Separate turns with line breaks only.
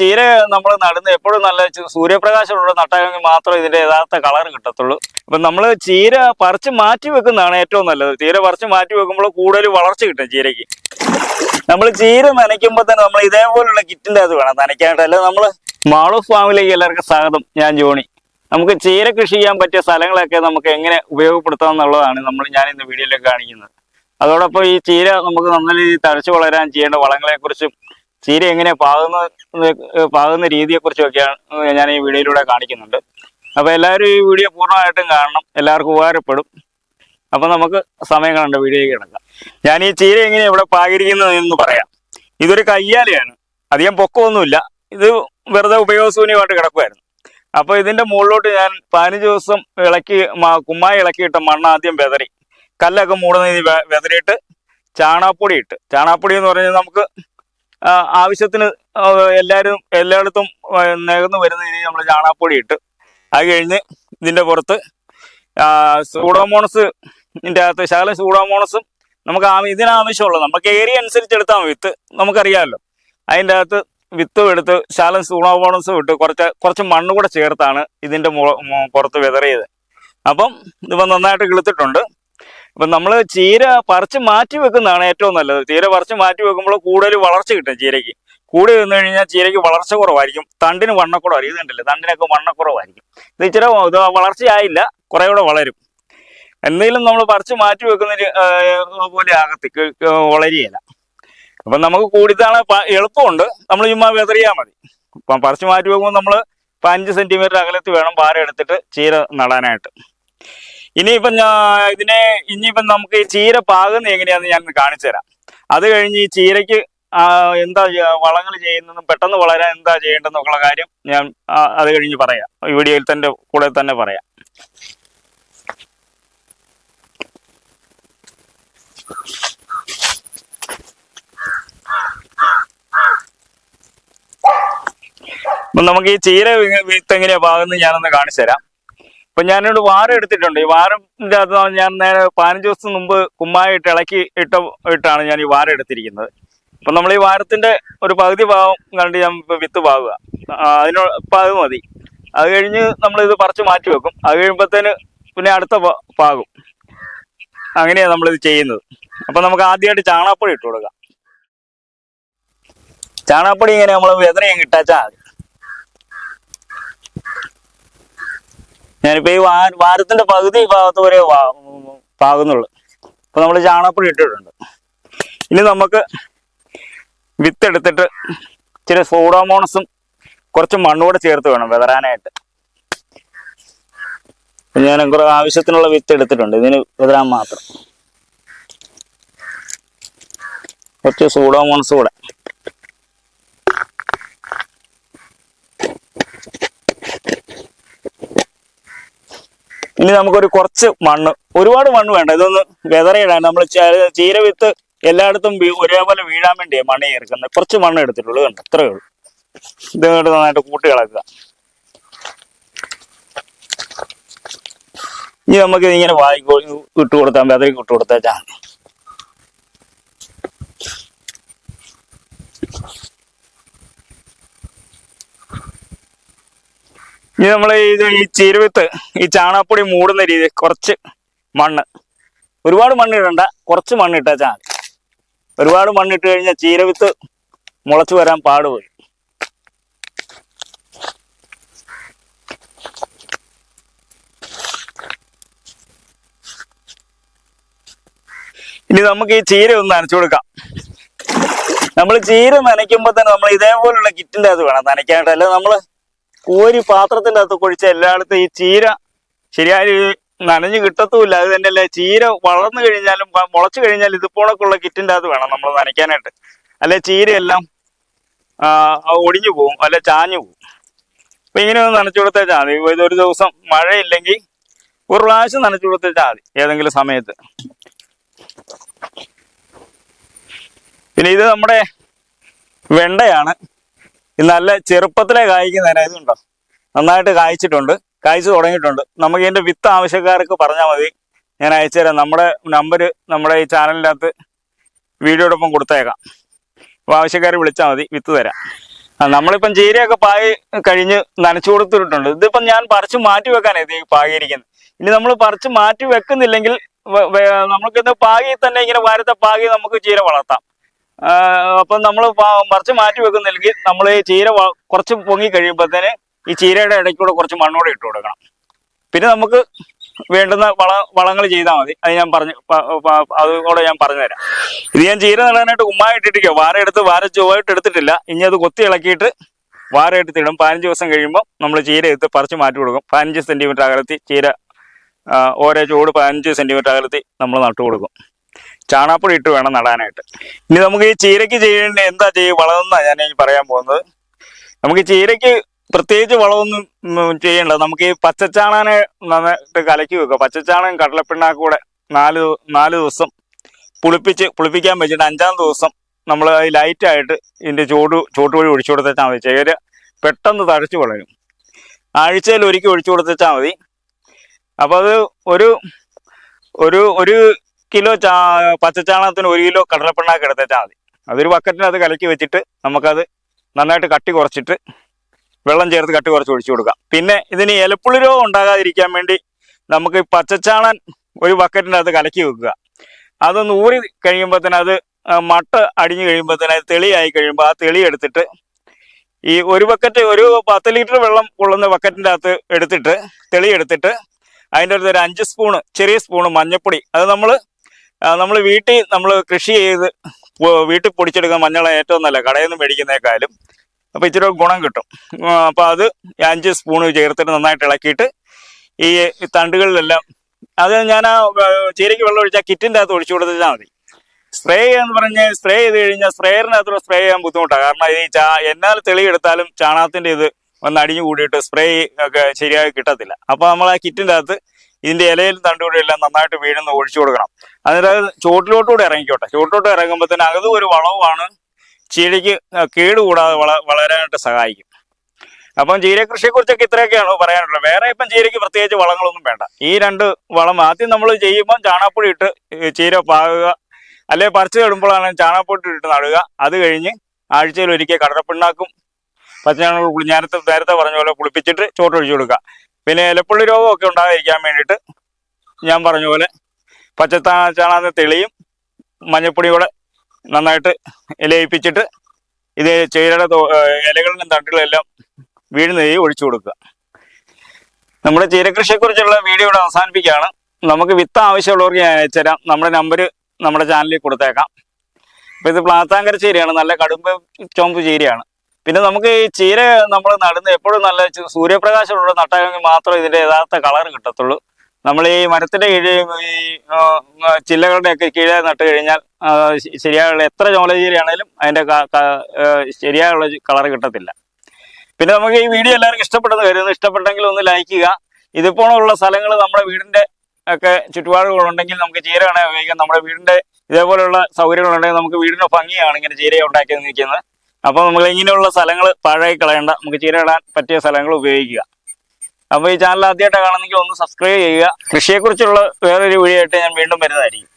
ചീര നമ്മൾ നടുന്ന എപ്പോഴും നല്ല സൂര്യപ്രകാശമുള്ള നട്ടായെങ്കിൽ മാത്രം ഇതിന്റെ യഥാർത്ഥ കളർ കിട്ടത്തുള്ളൂ. അപ്പൊ നമ്മൾ ചീര പറിച്ച് മാറ്റി വെക്കുന്നതാണ് ഏറ്റവും നല്ലത്. ചീര പറിച്ച് മാറ്റി വെക്കുമ്പോൾ കൂടുതൽ വളർച്ച കിട്ടും ചീരയ്ക്ക്. നമ്മൾ ചീര നനയ്ക്കുമ്പോൾ തന്നെ നമ്മൾ ഇതേപോലുള്ള കിറ്റിന്റെ അത് വേണം നനയ്ക്കാനായിട്ട്. അല്ലെങ്കിൽ നമ്മൾ മാളു ഫാമിലേക്ക് എല്ലാവർക്കും സ്വാഗതം. ഞാൻ ജോണി. നമുക്ക് ചീര കൃഷി ചെയ്യാൻ പറ്റിയ സ്ഥലങ്ങളൊക്കെ നമുക്ക് എങ്ങനെ ഉപയോഗപ്പെടുത്താം എന്നുള്ളതാണ് നമ്മൾ ഞാൻ ഇന്ന് വീഡിയോയിലേക്ക് കാണിക്കുന്നത്. അതോടൊപ്പം ഈ ചീര നമുക്ക് നല്ല രീതിയിൽ തഴച്ചു വളരാൻ ചെയ്യേണ്ട വളങ്ങളെ കുറിച്ചും ചീര എങ്ങനെ പാകുന്ന പാകുന്ന രീതിയെക്കുറിച്ചൊക്കെയാണ് ഞാൻ ഈ വീഡിയോയിലൂടെ കാണിക്കുന്നുണ്ട്. അപ്പോൾ എല്ലാവരും ഈ വീഡിയോ പൂർണമായിട്ടും കാണണം. എല്ലാവർക്കും ഉപകാരപ്പെടും. അപ്പോൾ നമുക്ക് സമയം കാണേണ്ട വീഡിയോയ്ക്ക് കിടക്കാം. ഞാൻ ഈ ചീര എങ്ങനെ ഇവിടെ പാകിരിക്കുന്നത് എന്ന് പറയാം. ഇതൊരു കയ്യാലയാണ്. അധികം പൊക്കമൊന്നുമില്ല. ഇത് വെറുതെ ഉപയോഗശൂന്യമായിട്ട് കിടക്കുമായിരുന്നു അപ്പോൾ ഇതിന്റെ മുകളിലോട്ട് ഞാൻ പതിനഞ്ച് ദിവസം ഇളക്കി കുമ്മായി ഇളക്കിയിട്ട മണ്ണ് ആദ്യം വെതറി. കല്ലൊക്കെ മൂടുന്ന രീതി വെതറിയിട്ട് ചാണാപ്പൊടി ഇട്ട്. ചാണാപ്പൊടി എന്ന് പറഞ്ഞാൽ നമുക്ക് ആവശ്യത്തിന് എല്ലാവരും എല്ലായിടത്തും നികന്നു വരുന്ന രീതിയിൽ നമ്മൾ ചാണാപ്പൊടി ഇട്ട് അത് കഴിഞ്ഞ് ഇതിന്റെ പുറത്ത് സൂഡോമോണസ് ഇതിന്റെ അകത്ത് ശകലം സൂഡോമോണസും നമുക്ക് ഇതിനാവശ്യമുള്ളത് നമുക്ക് ഏരിയ അനുസരിച്ച് എടുത്താൽ വിത്ത് നമുക്കറിയാമല്ലോ. അതിന്റെ അകത്ത് വിത്തും എടുത്ത് ശാലം സൂഡോമോണസും ഇട്ട് കുറച്ച് കുറച്ച് മണ്ണ് കൂടെ ചേർത്താണ് മു- പുറത്ത് വിതറിയത്. അപ്പം ഇതിപ്പോൾ നന്നായിട്ട് കിളുത്തിട്ടുണ്ട്. അപ്പം നമ്മൾ ചീര പറിച്ച് മാറ്റി വെക്കുന്നതാണ് ഏറ്റവും നല്ലത്. ചീര പറിച്ച് മാറ്റി വെക്കുമ്പോൾ കൂടുതൽ വളർച്ച കിട്ടും ചീരയ്ക്ക്. കൂടി വന്നു കഴിഞ്ഞാൽ ചീരയ്ക്ക് വളർച്ച കുറവായിരിക്കും. തണ്ടിന് വണ്ണക്കുറവായിരിക്കും. ഇതുണ്ടല്ലേ തണ്ടിനൊക്കെ വണ്ണക്കുറവായിരിക്കും. ഇത് ഇച്ചിരി ഇത് വളർച്ചയായില്ല. കുറെ കൂടെ വളരും. എന്തെങ്കിലും നമ്മൾ പറിച്ച് മാറ്റി വെക്കുന്ന പോലെ ആകത്തി വളരുകയില്ല. അപ്പം നമുക്ക് കൂടിത്താണ് എളുപ്പമുണ്ട്. നമ്മൾ ചുമ്മാ വെതറിയാൽ മതി. ഇപ്പം പറിച്ച് മാറ്റി വെക്കുമ്പോൾ നമ്മൾ ഇപ്പം അഞ്ച് സെന്റിമീറ്റർ അകലത്ത് വേണം പാര എടുത്തിട്ട് ചീര നടാനായിട്ട്. ഇനിയിപ്പം ഇതിനെ ഇനിയിപ്പം നമുക്ക് ഈ ചീര പാകുന്ന എങ്ങനെയാന്ന് ഞാൻ കാണിച്ചു തരാം. അത് കഴിഞ്ഞ് ഈ ചീരയ്ക്ക് എന്താ വളങ്ങൾ ചെയ്യുന്നതും പെട്ടെന്ന് വളരാൻ എന്താ ചെയ്യേണ്ടതെന്നുള്ള കാര്യം ഞാൻ അത് കഴിഞ്ഞ് പറയാം. ഈ വീഡിയോയിൽ തന്നെ കൂടെ തന്നെ പറയാം. അപ്പം നമുക്ക് ഈ ചീര വിത്ത് എങ്ങനെയാ പാകുന്നത് ഞാനൊന്ന് കാണിച്ചു തരാം. അപ്പൊ ഞാനിവിടെ വാരം എടുത്തിട്ടുണ്ട്. ഈ വാരം ഇല്ലാത്ത ഞാൻ നേരെ പതിനഞ്ച് ദിവസം മുമ്പ് കുമ്മായിട്ട് ഇളക്കി ഇട്ട ഇട്ടാണ് ഞാൻ ഈ വാരം എടുത്തിരിക്കുന്നത്. അപ്പൊ നമ്മൾ ഈ വാരത്തിന്റെ ഒരു പകുതി ഭാഗം കണ്ട് ഞാൻ വിത്ത് പാകുക അതിനോ അത് മതി. അത് കഴിഞ്ഞ് നമ്മൾ ഇത് പറിച്ച് മാറ്റി വെക്കും. അത് കഴിയുമ്പോഴത്തേന് പിന്നെ അടുത്ത പാകും. അങ്ങനെയാണ് നമ്മളിത് ചെയ്യുന്നത്. അപ്പൊ നമുക്ക് ആദ്യമായിട്ട് ചാണാപ്പൊടി ഇട്ട് കൊടുക്കാം. ചാണാപ്പൊടി ഇങ്ങനെ നമ്മൾ വേദന കിട്ടാച്ചാ മതി. ഞാനിപ്പോ ഈ വാ വാരത്തിന്റെ പകുതി ഭാഗത്ത് വരെ പാകുന്നുള്ളു. അപ്പൊ നമ്മൾ ചാണകപ്പൊടി ഇട്ടിട്ടുണ്ട്. ഇനി നമുക്ക് വിത്ത് എടുത്തിട്ട് ഇച്ചിരി സൂഡോമോണസും കുറച്ച് മണ്ണുകൂടെ ചേർത്ത് വേണം വിതറാനായിട്ട്. ഞാൻ കുറെ ആവശ്യത്തിനുള്ള വിത്ത് എടുത്തിട്ടുണ്ട് ഇതിന് വിതറാൻ മാത്രം. കുറച്ച് സൂഡോമോണസ് കൂടെ. ഇനി നമുക്കൊരു കുറച്ച് മണ്ണ് ഒരുപാട് മണ്ണ് വേണ്ട. ഇതൊന്ന് വെതറയിടാൻ നമ്മൾ ചീര വിത്ത് എല്ലായിടത്തും ഒരേപോലെ വീഴാൻ വേണ്ടിയാണ് മണ്ണ് ചേർക്കുന്നത്. കുറച്ച് മണ്ണ് എടുത്തിട്ടുള്ളൂ കണ്ടോ? ഇത്രയേ ഉള്ളൂ. ഇത് ഇങ്ങോട്ട് നന്നായിട്ട് കൂട്ടി കളക്കുക. ഇനി നമുക്ക് ഇങ്ങനെ വായിക്കോ ഇട്ട് കൊടുത്താൽ വെതറി ഇട്ട് കൊടുത്താൽ ഇനി നമ്മൾ ഇത് ഈ ചീരുവിത്ത് ഈ ചാണകപ്പൊടി മൂടുന്ന രീതി കുറച്ച് മണ്ണ്. ഒരുപാട് മണ്ണ് ഇടണ്ട കുറച്ച് മണ്ണ് ഇട്ടാച്ചാൽ മതി ഒരുപാട് മണ്ണ് ഇട്ട് കഴിഞ്ഞാൽ ചീരവിത്ത് മുളച്ചു വരാൻ പാടുപോയി. ഇനി നമുക്ക് ഈ ചീര ഒന്ന് നനച്ചു കൊടുക്കാം. നമ്മൾ ചീര നനയ്ക്കുമ്പോൾ തന്നെ നമ്മൾ ഇതേപോലുള്ള കിറ്റിന്റെ അത് വേണം നനയ്ക്കാനായിട്ട് അല്ലെങ്കിൽ നമ്മൾ കോരി പാത്രത്തിന്റെ അകത്ത് കുഴിച്ച എല്ലായിടത്തും ഈ ചീര ശരിയായ നനഞ്ഞു കിട്ടത്തുമില്ല. അത് തന്നെയല്ല ചീര വളർന്നു കഴിഞ്ഞാലും മുളച്ചു കഴിഞ്ഞാൽ ഇതുപോലൊക്കെയുള്ള കിറ്റിന്റെ അകത്ത് വേണം നമ്മൾ നനയ്ക്കാനായിട്ട്. അല്ലെ ചീരയെല്ലാം ഒടിഞ്ഞു പോകും അല്ലെ ചാഞ്ഞു പോകും അപ്പൊ ഇങ്ങനെ ഒന്ന് നനച്ചു കൊടുത്താൽ ചാതി. ഇതൊരു ദിവസം മഴയില്ലെങ്കിൽ ഒരു പ്രാവശ്യം നനച്ചു കൊടുത്താൽ ചാതി ഏതെങ്കിലും സമയത്ത്. പിന്നെ ഇത് നമ്മുടെ വെണ്ടയാണ്. നല്ല ചെറുപ്പത്തിലെ കായ്ക്കുന്നതിന് ഇതുണ്ടോ? നന്നായിട്ട് കായ്ച്ചിട്ടുണ്ട്. കായ്ച്ചു തുടങ്ങിയിട്ടുണ്ട്. നമുക്ക് ഇതിന്റെ വിത്ത് ആവശ്യക്കാർക്ക് പറഞ്ഞാൽ മതി. ഞാൻ അയച്ചുതരാം നമ്മുടെ നമ്പർ നമ്മുടെ ഈ ചാനലിനകത്ത് വീഡിയോടൊപ്പം കൊടുത്തേക്കാം. അപ്പോൾ ആവശ്യക്കാർ വിളിച്ചാൽ മതി. വിത്ത് തരാം. നമ്മളിപ്പം ചീരയൊക്കെ പായി കഴിഞ്ഞ് നനച്ചു കൊടുത്തിട്ടുണ്ട്. ഇതിപ്പം ഞാൻ പറിച്ച് മാറ്റി വെക്കാനാണ് ഈ പാകിയിരിക്കുന്നത്. ഇനി നമ്മൾ പറിച്ച് മാറ്റി വെക്കുന്നില്ലെങ്കിൽ നമുക്കിന്ന് പാകി തന്നെ ഇങ്ങനെ വാരത്തെ പാകി നമുക്ക് ചീര വളർത്താം. അപ്പം നമ്മൾ മറിച്ച് മാറ്റി വെക്കുന്നില്ലെങ്കിൽ നമ്മൾ ഈ ചീര കുറച്ച് പൊങ്ങി കഴിയുമ്പോഴത്തേന് ഈ ചീരയുടെ ഇടയ്ക്കൂടെ കുറച്ച് മണ്ണോടെ ഇട്ട് കൊടുക്കണം. പിന്നെ നമുക്ക് വേണ്ടുന്ന വള വളങ്ങൾ ചെയ്താൽ മതി. അത് ഞാൻ പറഞ്ഞു അതുകൂടെ ഞാൻ പറഞ്ഞു തരാം ഇത് ഞാൻ ചീര നടാനായിട്ട് ഉമ്മായി ഇട്ടിട്ടിരിക്കുക വാര എടുത്ത് വാര ചൊവ്വായിട്ട് എടുത്തിട്ടില്ല. ഇനി അത് കൊത്തി ഇളക്കിയിട്ട് വാര എടുത്തിടും പതിനഞ്ച് ദിവസം കഴിയുമ്പോൾ നമ്മൾ ചീര എടുത്ത് പറിച്ച് മാറ്റി കൊടുക്കും. പതിനഞ്ച് സെന്റിമീറ്റർ അകലത്തി ചീര ഓരോ ചൂട് പതിനഞ്ച് സെന്റിമീറ്റർ അകലത്തി നമ്മൾ നട്ടു കൊടുക്കും. ചാണാപ്പൊടി ഇട്ട് വേണം നടാനായിട്ട്. ഇനി നമുക്ക് ഈ ചീരയ്ക്ക് ചെയ്യേണ്ട എന്താ ചെയ്യും? വളമെന്നാണ് ഞാൻ ഈ പറയാൻ പോകുന്നത്. നമുക്ക് ചീരയ്ക്ക് പ്രത്യേകിച്ച് വളമൊന്നും ചെയ്യേണ്ട. നമുക്ക് ഈ പച്ചച്ചാണനെ നന്നായിട്ട് കലക്കി വെക്കുക. പച്ചച്ചാണകം കടലപ്പിണ്ണാക്കൂടെ നാല് നാല് ദിവസം പുളിപ്പിച്ച് പുളിപ്പിക്കാൻ വെച്ചിട്ട് അഞ്ചാം ദിവസം നമ്മൾ ലൈറ്റായിട്ട് ഇതിന്റെ ചൂട് ചൂട്ട് വഴി ഒഴിച്ചു കൊടുത്തേച്ചാൽ മതി. ചേര പെട്ടെന്ന് തഴച്ചു വളരും. ആഴ്ചയിൽ ഒരിക്കൽ ഒഴിച്ചു കൊടുത്തേച്ചാൽ മതി. അപ്പോൾ അത് ഒരു ഒരു ഒരു കിലോ ചാ പച്ചച്ചാണകത്തിന് ഒരു കിലോ കടലപ്പിണ്ണാക്ക് എടുത്തേച്ചാൽ മതി. അതൊരു ബക്കറ്റിനകത്ത് കലക്കി വെച്ചിട്ട് നമുക്കത് നന്നായിട്ട് കട്ടി കുറച്ചിട്ട് വെള്ളം ചേർത്ത് കട്ടി കുറച്ച് ഒഴിച്ചു കൊടുക്കാം. പിന്നെ ഇതിന് ഇലപ്പുള്ളി രോഗം ഉണ്ടാകാതിരിക്കാൻ വേണ്ടി നമുക്ക് പച്ചച്ചാണൻ ഒരു ബക്കറ്റിന്റെ അകത്ത് കലക്കി വെക്കുക. അതൊന്ന് ഊറി തന്നെ അത് മട്ട അടിഞ്ഞു കഴിയുമ്പോൾ തന്നെ അത് തെളിയായി കഴിയുമ്പോൾ ആ തെളി എടുത്തിട്ട് ഈ ഒരു ബക്കറ്റ് ഒരു പത്ത് ലിറ്റർ വെള്ളം കൊള്ളുന്ന ബക്കറ്റിന്റെ അകത്ത് എടുത്തിട്ട് തെളിയെടുത്തിട്ട് അതിന്റെ അടുത്ത് ഒരു അഞ്ച് സ്പൂണ് ചെറിയ സ്പൂണ് മഞ്ഞപ്പൊടി. അത് നമ്മൾ നമ്മൾ വീട്ടിൽ നമ്മൾ കൃഷി ചെയ്ത് വീട്ടിൽ പൊടിച്ചെടുക്കുന്ന മഞ്ഞളാണ് ഏറ്റവും നല്ല കടയിൽ നിന്ന് മേടിക്കുന്നേക്കാളും അപ്പോൾ ഇച്ചിരി ഗുണം കിട്ടും. അപ്പോൾ അത് അഞ്ച് സ്പൂണ് ചേർത്തിട്ട് നന്നായിട്ട് ഇളക്കിയിട്ട് ഈ തണ്ടുകളിലെല്ലാം അത് ഞാൻ ആ ചീരയ്ക്ക് വെള്ളം ഒഴിച്ചാൽ കിറ്റിന്റെ അകത്ത് ഒഴിച്ചു കൊടുത്താൽ മതി. സ്പ്രേ എന്ന് പറഞ്ഞ് സ്പ്രേ ചെയ്ത് കഴിഞ്ഞാൽ സ്പ്രേയറിനകത്ത് സ്പ്രേ ചെയ്യാൻ ബുദ്ധിമുട്ടാണ് കാരണം ഈ ചാ എന്നാൽ തെളിയെടുത്താലും ചാണകത്തിന്റെ ഇത് ഒന്ന് അടിഞ്ഞു കൂടിയിട്ട് സ്പ്രേ ഒക്കെ ശരിയായി കിട്ടത്തില്ല. അപ്പോൾ നമ്മൾ ആ കിറ്റിന്റെ അകത്ത് ഇതിന്റെ ഇലയിലും തണ്ടുകൂടെ എല്ലാം നന്നായിട്ട് വീഴുന്ന ഒഴിച്ചു കൊടുക്കണം. അതിന്റെ ചുവട്ടിലോട്ടുകൂടെ ഇറങ്ങിക്കോട്ടെ. ചുവട്ടിലോട്ട് ഇറങ്ങുമ്പോൾ തന്നെ അതും ഒരു വളവുമാണ് ചീരയ്ക്ക് കേടുകൂടാതെ വള വളരാനായിട്ട് സഹായിക്കും. അപ്പം ചീരകൃഷിയെ കുറിച്ചൊക്കെ ഇത്രയൊക്കെയാണ് പറയാനുള്ളത്. വേറെ ഇപ്പം ചീരയ്ക്ക് പ്രത്യേകിച്ച് വളങ്ങളൊന്നും വേണ്ട. ഈ രണ്ട് വളം ആദ്യം നമ്മൾ ചെയ്യുമ്പോൾ ചാണകപ്പൊടി ഇട്ട് ചീര പാകുക അല്ലെങ്കിൽ പറിച്ചു നടുമ്പോഴാണ് ചാണകപ്പൊടി ഇട്ട് നടുക. അത് കഴിഞ്ഞ് ആഴ്ചയിൽ ഒരിക്കൽ കടലപ്പിണ്ണാക്കും. പച്ചച്ചാണകം ഞാനത്തെ നേരത്തെ പറഞ്ഞ പോലെ കുളിപ്പിച്ചിട്ട് ചോട്ടൊഴിച്ചു കൊടുക്കുക. പിന്നെ ഇലപ്പുള്ളി രോഗമൊക്കെ ഉണ്ടാകാതിരിക്കാൻ വേണ്ടിയിട്ട് ഞാൻ പറഞ്ഞ പോലെ പച്ചത്താ ചാണാന്ന് തെളിയും മഞ്ഞപ്പൊടി കൂടെ നന്നായിട്ട് ഇലയിപ്പിച്ചിട്ട് ഇത് ചേരയുടെ ഇലകളിലും തണ്ടിലെല്ലാം വീഴുന്ന രീതി ഒഴിച്ചു കൊടുക്കുക. നമ്മുടെ ചീരകൃഷിയെക്കുറിച്ചുള്ള വീഡിയോ ഇവിടെ അവസാനിപ്പിക്കുകയാണ്. നമുക്ക് വിത്ത് ആവശ്യമുള്ളവർക്ക് ഞാൻ അയച്ചുതരാം നമ്മുടെ നമ്പർ നമ്മുടെ ചാനലിൽ കൊടുത്തേക്കാം. അപ്പോൾ ഇത് പ്ലാത്താങ്കര ചീരയാണ്. നല്ല കടുമ്പ ചോമ്പ് ചീരയാണ്. പിന്നെ നമുക്ക് ഈ ചീര നമ്മൾ നടുന്ന എപ്പോഴും നല്ല സൂര്യപ്രകാശമുള്ള നട്ടായെങ്കിൽ മാത്രമേ ഇതിന്റെ യഥാർത്ഥ കളർ കിട്ടത്തുള്ളൂ. നമ്മൾ ഈ മരത്തിന്റെ കീഴ് ഈ ചില്ലകളുടെ ഒക്കെ കീഴെ നട്ട് കഴിഞ്ഞാൽ ശരിയായുള്ള എത്ര ചോലചീരയാണേലും അതിന്റെ ക- ക- ശരിയായുള്ള കളർ കിട്ടത്തില്ല. പിന്നെ നമുക്ക് ഈ വീഡിയോ എല്ലാവർക്കും ഇഷ്ടപ്പെട്ടെന്ന് കരുതുന്നു. ഇഷ്ടപ്പെട്ടെങ്കിൽ ഒന്ന് ലൈക്ക് ചെയ്യുക. ഇതുപോലുള്ള സ്ഥലങ്ങൾ നമ്മുടെ വീടിന്റെ ഒക്കെ ചുറ്റുപാടുകളുണ്ടെങ്കിൽ നമുക്ക് ചീര കാണാൻ ഉപയോഗിക്കാം. നമ്മുടെ വീടിന്റെ ഇതേപോലെയുള്ള സൗകര്യങ്ങളുണ്ടെങ്കിൽ നമുക്ക് വീടിന്റെ ഭംഗിയാണ് ഇങ്ങനെ ചീര ഉണ്ടാക്കി നിൽക്കുന്നത് അപ്പോൾ നമ്മൾ ഇങ്ങനെയുള്ള സ്ഥലങ്ങൾ പാഴായി കളയണ്ട. നമുക്ക് ചീര ഇടാൻ പറ്റിയ സ്ഥലങ്ങൾ ഉപയോഗിക്കുക. അപ്പോൾ ഈ ചാനൽ ആദ്യമായിട്ട് കാണുന്നെങ്കിൽ ഒന്ന് സബ്സ്ക്രൈബ് ചെയ്യുക. കൃഷിയെക്കുറിച്ചുള്ള വേറൊരു വീഡിയോ ആയിട്ട് ഞാൻ വീണ്ടും വരുന്നതായിരിക്കും.